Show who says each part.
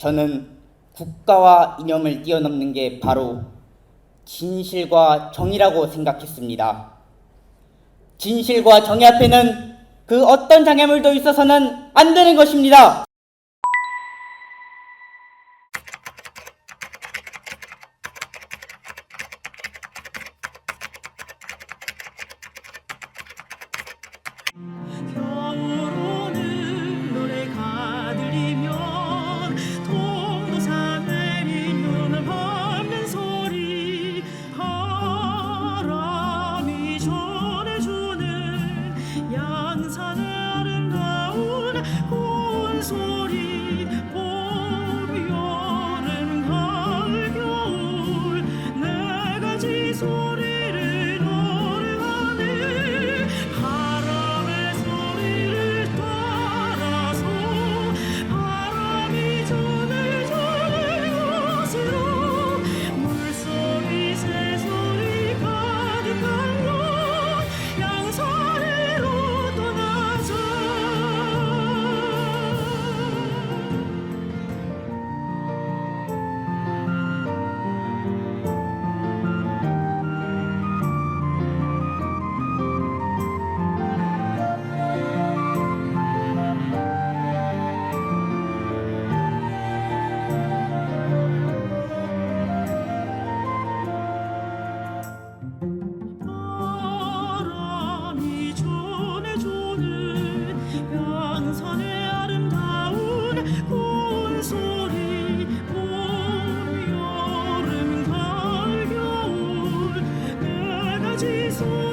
Speaker 1: 저는 국가와 이념을 뛰어넘는 게 바로 진실과 정의라고 생각했습니다. 진실과 정의 앞에는 그 어떤 장애물도 있어서는 안 되는 것입니다. Jesus.